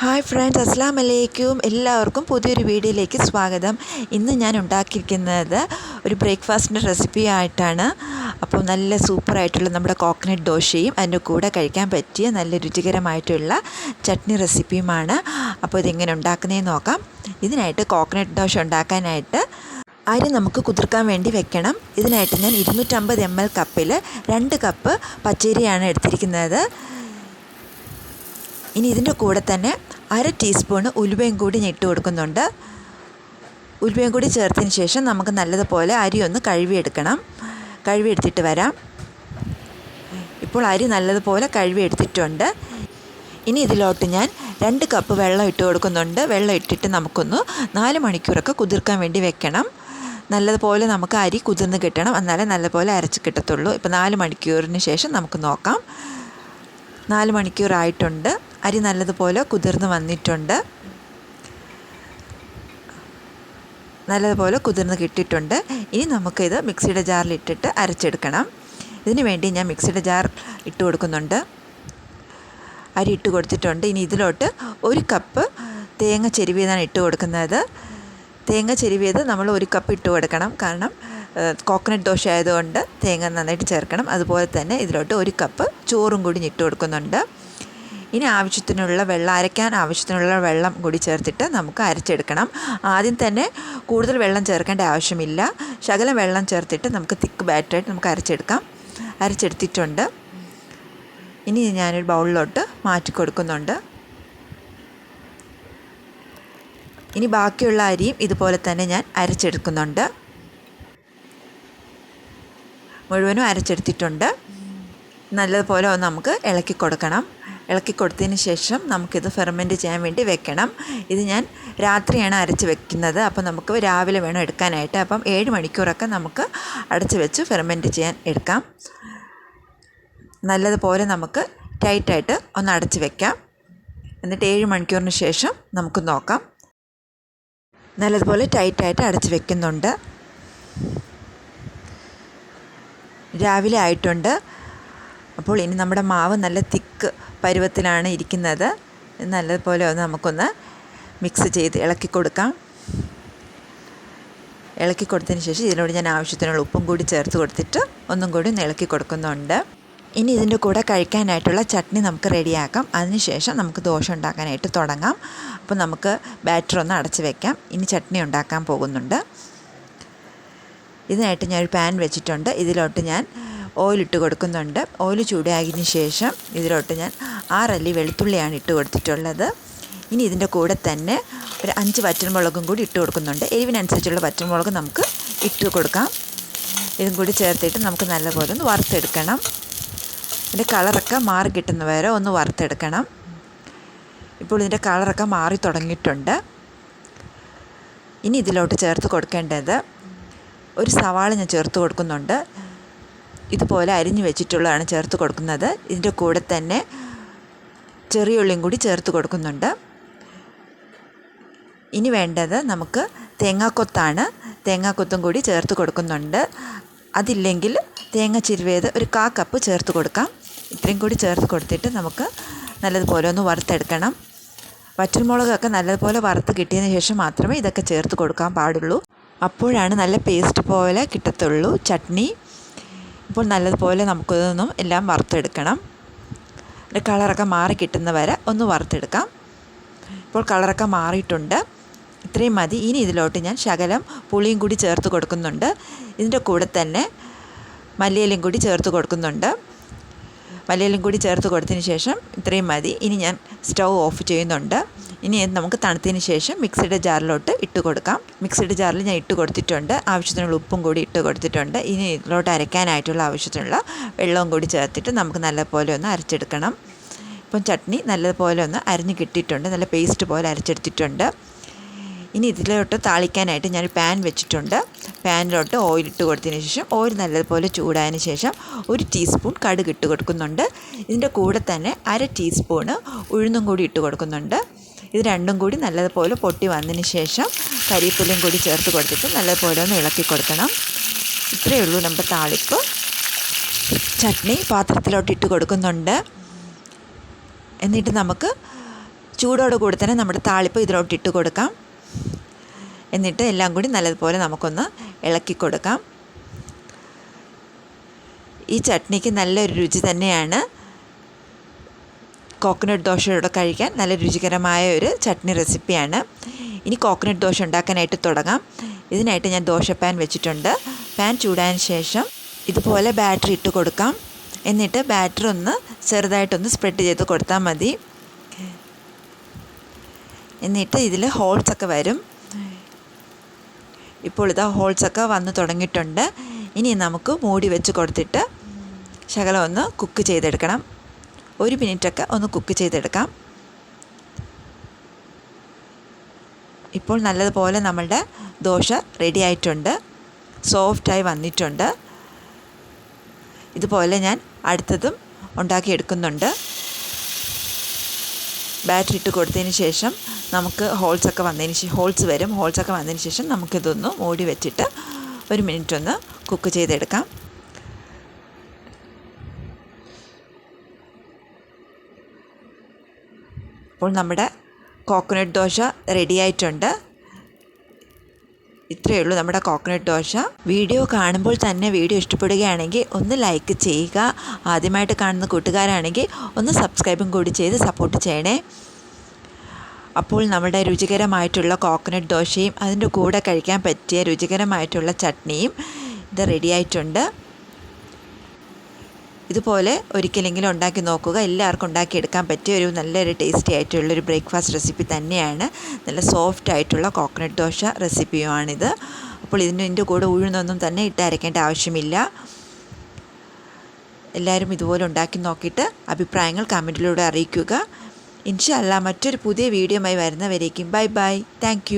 Hi friends അസ്സാം വലൈക്കും എല്ലാവർക്കും പുതിയൊരു വീഡിയോയിലേക്ക് സ്വാഗതം. ഇന്ന് ഞാൻ ഉണ്ടാക്കിയിരിക്കുന്നത് ഒരു ബ്രേക്ക്ഫാസ്റ്റിന്റെ റെസിപ്പി ആയിട്ടാണ്. അപ്പോൾ നല്ല സൂപ്പറായിട്ടുള്ള നമ്മുടെ കോക്കനട്ട് ദോശയും അതിന്റെ കൂടെ കഴിക്കാൻ പറ്റിയ നല്ല രുചികരമായിട്ടുള്ള ചട്നി റെസിപ്പിയുമാണ്. അപ്പോൾ ഇതെങ്ങനെ ഉണ്ടാക്കുന്നതെന്ന് നോക്കാം. ഇതിനായിട്ട് കോക്കനട്ട് ദോശ ഉണ്ടാക്കാനായിട്ട് അരി നമുക്ക് കുതിർക്കാൻ വേണ്ടി വെക്കണം. ഇതിനായിട്ട് ഞാൻ ഇരുന്നൂറ്റമ്പത് എം എൽ കപ്പിൽ രണ്ട് കപ്പ് പച്ചരിയാണ് എടുത്തിരിക്കുന്നത്. ഇനി ഇതിന്റെ കൂടെ തന്നെ അര ടീസ്പൂണ് ഉലുവയും കൂടി ഞാൻ കൊടുക്കുന്നുണ്ട്. ഉലുവയും കൂടി ചേർത്തതിന് ശേഷം നമുക്ക് നല്ലതുപോലെ അരി ഒന്ന് കഴുകിയെടുക്കണം. കഴുകിയെടുത്തിട്ട് വരാം. ഇപ്പോൾ അരി നല്ലതുപോലെ കഴുകിയെടുത്തിട്ടുണ്ട്. ഇനി ഇതിലോട്ട് ഞാൻ രണ്ട് കപ്പ് വെള്ളം ഇട്ട് കൊടുക്കുന്നുണ്ട്. വെള്ളം ഇട്ടിട്ട് നമുക്കൊന്ന് നാല് മണിക്കൂറൊക്കെ കുതിർക്കാൻ വേണ്ടി വെക്കണം. നല്ലതുപോലെ നമുക്ക് അരി കുതിർന്ന് കിട്ടണം. എന്നാലേ നല്ലപോലെ അരച്ച് കിട്ടത്തുള്ളൂ. ഇപ്പോൾ നാല് മണിക്കൂറിന് ശേഷം നമുക്ക് നോക്കാം. നാല് മണിക്കൂറായിട്ടുണ്ട്. അരി നല്ലതുപോലെ കുതിർന്ന് വന്നിട്ടുണ്ട്. നല്ലതുപോലെ കുതിർന്ന് കിട്ടിയിട്ടുണ്ട്. ഇനി നമുക്കിത് മിക്സിയുടെ ജാറിൽ ഇട്ടിട്ട് അരച്ചെടുക്കണം. ഇതിനു വേണ്ടി ഞാൻ മിക്സിയുടെ ജാർ ഇട്ട് കൊടുക്കുന്നുണ്ട്. അരി ഇട്ട് കൊടുത്തിട്ടുണ്ട്. ഇനി ഇതിലോട്ട് ഒരു കപ്പ് തേങ്ങ ചെരുവിയതാണ് ഇട്ട് കൊടുക്കുന്നത്. തേങ്ങ ചെരുവിയത് നമ്മൾ ഒരു കപ്പ് ഇട്ട് കൊടുക്കണം. കാരണം കോക്കനട്ട് ദോശ ആയതുകൊണ്ട് തേങ്ങ നന്നായിട്ട് ചേർക്കണം. അതുപോലെ തന്നെ ഇതിലോട്ട് ഒരു കപ്പ് ചോറും കൂടി ഇട്ട് കൊടുക്കുന്നുണ്ട്. ഇനി ആവശ്യത്തിനുള്ള വെള്ളം അരയ്ക്കാൻ ആവശ്യത്തിനുള്ള വെള്ളം കൂടി ചേർത്തിട്ട് നമുക്ക് അരച്ചെടുക്കണം. ആദ്യം തന്നെ കൂടുതൽ വെള്ളം ചേർക്കേണ്ട ആവശ്യമില്ല. ശകലം വെള്ളം ചേർത്തിട്ട് നമുക്ക് തിക്ക് ബാറ്ററായിട്ട് നമുക്ക് അരച്ചെടുക്കാം. അരച്ചെടുത്തിട്ടുണ്ട്. ഇനി ഞാനൊരു ബൗളിലോട്ട് മാറ്റി കൊടുക്കുന്നുണ്ട് ഇനി ബാക്കിയുള്ള അരിയും ഇതുപോലെ തന്നെ ഞാൻ അരച്ചെടുക്കുന്നുണ്ട്. മുഴുവനും അരച്ചെടുത്തിട്ടുണ്ട്. നല്ലതുപോലെ ഒന്ന് നമുക്ക് ഇളക്കി കൊടുക്കണം. ഇളക്കി കൊടുത്തതിന് ശേഷം നമുക്കിത് ഫെർമെന്റ് ചെയ്യാൻ വേണ്ടി വെക്കണം. ഇത് ഞാൻ രാത്രിയാണ് അരച്ച് വെക്കുന്നത്. അപ്പോൾ നമുക്ക് രാവിലെ വേണം എടുക്കാനായിട്ട്. അപ്പം ഏഴ് മണിക്കൂറൊക്കെ നമുക്ക് അടച്ച് വെച്ച് ഫെർമെന്റ് ചെയ്യാൻ എടുക്കാം. നല്ലതുപോലെ നമുക്ക് ടൈറ്റായിട്ട് ഒന്ന് അടച്ച് വെക്കാം. എന്നിട്ട് ഏഴ് മണിക്കൂറിന് ശേഷം നമുക്ക് നോക്കാം. നല്ലതുപോലെ ടൈറ്റായിട്ട് അടച്ച് വെക്കുന്നുണ്ട്. രാവിലെ ആയിട്ടുണ്ട്. അപ്പോൾ ഇനി നമ്മുടെ മാവ് നല്ല തിക്ക് പരുവത്തിലാണ് ഇരിക്കുന്നത്. നല്ലതുപോലെ ഒന്ന് നമുക്കൊന്ന് മിക്സ് ചെയ്ത് ഇളക്കി കൊടുക്കാം. ഇളക്കി കൊടുത്തതിന് ശേഷം ഇതിനോട് ഞാൻ ആവശ്യത്തിനുള്ള ഉപ്പും കൂടി ചേർത്ത് കൊടുത്തിട്ട് ഒന്നും കൂടി ഒന്ന് ഇളക്കി കൊടുക്കുന്നുണ്ട്. ഇനി ഇതിന്റെ കൂടെ കഴിക്കാനായിട്ടുള്ള ചട്നി നമുക്ക് റെഡിയാക്കാം. അതിനുശേഷം നമുക്ക് ദോശ ഉണ്ടാക്കാനായിട്ട് തുടങ്ങാം. അപ്പോൾ നമുക്ക് ബാറ്റർ ഒന്ന് അടച്ച് വെക്കാം. ഇനി ചട്നി ഉണ്ടാക്കാൻ പോകുന്നുണ്ട്. ഇതിനായിട്ട് ഞാനൊരു പാൻ വെച്ചിട്ടുണ്ട്. ഇതിലോട്ട് ഞാൻ ഓയിൽ ഇട്ട് കൊടുക്കുന്നുണ്ട്. ഓയിൽ ചൂടായതിന് ശേഷം ഇതിലോട്ട് ഞാൻ ആറല്ലി വെളുത്തുള്ളിയാണ് ഇട്ട് കൊടുത്തിട്ടുള്ളത്. ഇനി ഇതിന്റെ കൂടെ തന്നെ ഒരു അഞ്ച് വറ്റൽമുളകും കൂടി ഇട്ട് കൊടുക്കുന്നുണ്ട്. എരിവിനനുസരിച്ചുള്ള വറ്റൽമുളക് നമുക്ക് ഇട്ട് കൊടുക്കാം. ഇതും കൂടി ചേർത്തിട്ട് നമുക്ക് നല്ലപോലെ ഒന്ന് വറുത്തെടുക്കണം. ഇതിന്റെ കളറൊക്കെ മാറി കിട്ടുന്ന വരെ ഒന്ന് വറുത്തെടുക്കണം. ഇപ്പോൾ ഇതിന്റെ കളറൊക്കെ മാറി തുടങ്ങിയിട്ടുണ്ട്. ഇനി ഇതിലോട്ട് ചേർത്ത് കൊടുക്കേണ്ടത് ഒരു സവാള ഞാൻ ചേർത്ത് കൊടുക്കുന്നുണ്ട്. ഇതുപോലെ അരിഞ്ഞു വെച്ചിട്ടുള്ളതാണ് ചേർത്ത് കൊടുക്കുന്നത്. ഇതിന്റെ കൂടെ തന്നെ ചെറിയ ഉള്ളിയും കൂടി ചേർത്ത് കൊടുക്കുന്നുണ്ട്. ഇനി വേണ്ടത് നമുക്ക് തേങ്ങാക്കൊത്താണ്. തേങ്ങാക്കൊത്തും കൂടി ചേർത്ത് കൊടുക്കുന്നുണ്ട്. അതില്ലെങ്കിൽ തേങ്ങ ചിരുവേത് ഒരു കാ കപ്പ് ചേർത്ത് കൊടുക്കാം. ഇത്രയും കൂടി ചേർത്ത് കൊടുത്തിട്ട് നമുക്ക് നല്ലതുപോലെ ഒന്ന് വറുത്തെടുക്കണം. വറ്റൽമുളകൊക്കെ നല്ലതുപോലെ വറുത്ത് കിട്ടിയതിന് ശേഷം മാത്രമേ ഇതൊക്കെ ചേർത്ത് കൊടുക്കാൻ പാടുള്ളൂ. അപ്പോഴാണ് നല്ല പേസ്റ്റ് പോലെ കിട്ടത്തുള്ളൂ. ചട്നി ഇപ്പോൾ നല്ലതുപോലെ നമുക്കിതൊന്നും എല്ലാം വറുത്തെടുക്കണം. കളറൊക്കെ മാറി കിട്ടുന്ന വരെ ഒന്ന് വറുത്തെടുക്കാം. ഇപ്പോൾ കളറൊക്കെ മാറിയിട്ടുണ്ട്. ഇത്രയും മതി. ഇനി ഇതിലോട്ട് ഞാൻ ശകലം പുളിയും കൂടി ചേർത്ത് കൊടുക്കുന്നുണ്ട്. ഇതിന്റെ കൂടെ തന്നെ മല്ലിയിലും കൂടി ചേർത്ത് കൊടുക്കുന്നുണ്ട്. മല്ലിയിലും കൂടി ചേർത്ത് കൊടുത്തതിന് ശേഷം ഇത്രയും മതി. ഇനി ഞാൻ സ്റ്റൗ ഓഫ് ചെയ്യുന്നുണ്ട്. ഇനി നമുക്ക് തണുത്തതിന് ശേഷം മിക്സിയുടെ ജാറിലോട്ട് ഇട്ട് കൊടുക്കാം. മിക്സിയുടെ ജാറിൽ ഞാൻ ഇട്ട് കൊടുത്തിട്ടുണ്ട്. ആവശ്യത്തിനുള്ള ഉപ്പും കൂടി ഇട്ട് കൊടുത്തിട്ടുണ്ട്. ഇനി ഇതിലോട്ട് അരയ്ക്കാനായിട്ടുള്ള ആവശ്യത്തിനുള്ള വെള്ളവും കൂടി ചേർത്തിട്ട് നമുക്ക് നല്ലപോലെ ഒന്ന് അരച്ചെടുക്കണം. ഇപ്പം ചട്നി നല്ലപോലെ ഒന്ന് അരിഞ്ഞ് കിട്ടിയിട്ടുണ്ട്. നല്ല പേസ്റ്റ് പോലെ അരച്ചെടുത്തിട്ടുണ്ട്. ഇനി ഇതിലോട്ട് താളിക്കാനായിട്ട് ഞാൻ പാൻ വെച്ചിട്ടുണ്ട്. പാനിലോട്ട് ഓയിൽ ഇട്ട് കൊടുത്തതിന് ശേഷം ഓയിൽ നല്ലതുപോലെ ചൂടായതിന് ശേഷം ഒരു ടീസ്പൂൺ കടുക് ഇട്ട് കൊടുക്കുന്നുണ്ട്. ഇതിന്റെ കൂടെ തന്നെ അര ടീസ്പൂണ് ഉഴുന്നും കൂടി ഇട്ട് കൊടുക്കുന്നുണ്ട്. ഇത് രണ്ടും കൂടി നല്ലതുപോലെ പൊട്ടി വന്നതിന് ശേഷം കരിവേപ്പിലയും കൂടി ചേർത്ത് കൊടുത്തിട്ട് നല്ലതുപോലെ ഒന്ന് ഇളക്കി കൊടുക്കണം. ഇത്രയേ ഉള്ളൂ നമ്മുടെ താളിപ്പ്. ചട്നി പാത്രത്തിലോട്ട് ഇട്ട് കൊടുക്കുന്നുണ്ട്. എന്നിട്ട് നമുക്ക് ചൂടോട് കൂടി തന്നെ നമ്മുടെ താളിപ്പ് ഇതിലോട്ട് ഇട്ട് കൊടുക്കാം. എന്നിട്ട് എല്ലാം കൂടി നല്ലതുപോലെ നമുക്കൊന്ന് ഇളക്കി കൊടുക്കാം. ഈ ചട്നിക്ക് നല്ലൊരു രുചി തന്നെയാണ്. കോക്കനട്ട് ദോശയോടെ കഴിക്കാൻ നല്ല രുചികരമായ ഒരു ചട്നി റെസിപ്പിയാണ്. ഇനി കോക്കനട്ട് ദോശ ഉണ്ടാക്കാനായിട്ട് തുടങ്ങാം. ഇതിനായിട്ട് ഞാൻ ദോശ പാൻ വെച്ചിട്ടുണ്ട്. പാൻ ചൂടായതിന് ശേഷം ഇതുപോലെ ബാറ്ററി ഇട്ട് കൊടുക്കാം. എന്നിട്ട് ബാറ്ററി ഒന്ന് ചെറുതായിട്ടൊന്ന് സ്പ്രെഡ് ചെയ്ത് കൊടുത്താൽ മതി. എന്നിട്ട് ഇതിൽ ഹോൾസൊക്കെ വരും. ഇപ്പോൾ ഇതാ ഹോൾസൊക്കെ വന്ന് തുടങ്ങിയിട്ടുണ്ട്. ഇനി നമുക്ക് മൂടി വെച്ച് കൊടുത്തിട്ട് ശകലം ഒന്ന് കുക്ക് ചെയ്തെടുക്കണം. ഒരു മിനിറ്റൊക്കെ ഒന്ന് കുക്ക് ചെയ്തെടുക്കാം. ഇപ്പോൾ നല്ലതുപോലെ നമ്മളുടെ ദോശ റെഡി ആയിട്ടുണ്ട്. സോഫ്റ്റായി വന്നിട്ടുണ്ട്. ഇതുപോലെ ഞാൻ അടുത്തതും ഉണ്ടാക്കിയെടുക്കുന്നുണ്ട്. ബാറ്ററി ഇട്ട് കൊടുത്തതിന് ശേഷം നമുക്ക് ഹോൾസ് ഒക്കെ വന്നതിന് ശേഷം ഹോൾസ് വരും. ഹോൾസ് ഒക്കെ വന്നതിന് ശേഷം നമുക്കിതൊന്ന് മൂടി വെച്ചിട്ട് ഒരു മിനിറ്റ് ഒന്ന് കുക്ക് ചെയ്തെടുക്കാം. അപ്പോൾ നമ്മുടെ കോക്കനട്ട് ദോശ റെഡി ആയിട്ടുണ്ട്. ഇത്രയേ ഉള്ളൂ നമ്മുടെ കോക്കനട്ട് ദോശ. വീഡിയോ കാണുമ്പോൾ തന്നെ വീഡിയോ ഇഷ്ടപ്പെടുകയാണെങ്കിൽ ഒന്ന് ലൈക്ക് ചെയ്യുക. ആദ്യമായിട്ട് കാണുന്ന കൂട്ടുകാരാണെങ്കിൽ ഒന്ന് സബ്സ്ക്രൈബും കൂടി ചെയ്ത് സപ്പോർട്ട് ചെയ്യണേ. അപ്പോൾ നമ്മുടെ രുചികരമായിട്ടുള്ള കോക്കനട്ട് ദോശയും അതിന്റെ കൂടെ കഴിക്കാൻ പറ്റിയ രുചികരമായിട്ടുള്ള ചട്നിയും ഇത് റെഡി ആയിട്ടുണ്ട്. ഇതുപോലെ ഒരിക്കലെങ്കിലും ഉണ്ടാക്കി നോക്കുക. എല്ലാവർക്കും ഉണ്ടാക്കിയെടുക്കാൻ പറ്റിയ ഒരു നല്ലൊരു ടേസ്റ്റി ആയിട്ടുള്ളൊരു ബ്രേക്ക്ഫാസ്റ്റ് റെസിപ്പി തന്നെയാണ്. നല്ല സോഫ്റ്റ് ആയിട്ടുള്ള കോക്കനട്ട് ദോശ റെസിപ്പിയുമാണിത് അപ്പോൾ ഇതിന്റെ കൂടെ ഉഴുന്നൊന്നും തന്നെ ഇട്ടരയ്ക്കേണ്ട ആവശ്യമില്ല. എല്ലാവരും ഇതുപോലെ ഉണ്ടാക്കി നോക്കിയിട്ട് അഭിപ്രായങ്ങൾ കമന്റിലൂടെ അറിയിക്കുക. ഇൻഷല്ല മറ്റൊരു പുതിയ വീഡിയോയുമായി വരുന്നവരേക്കും. Bye bye. താങ്ക്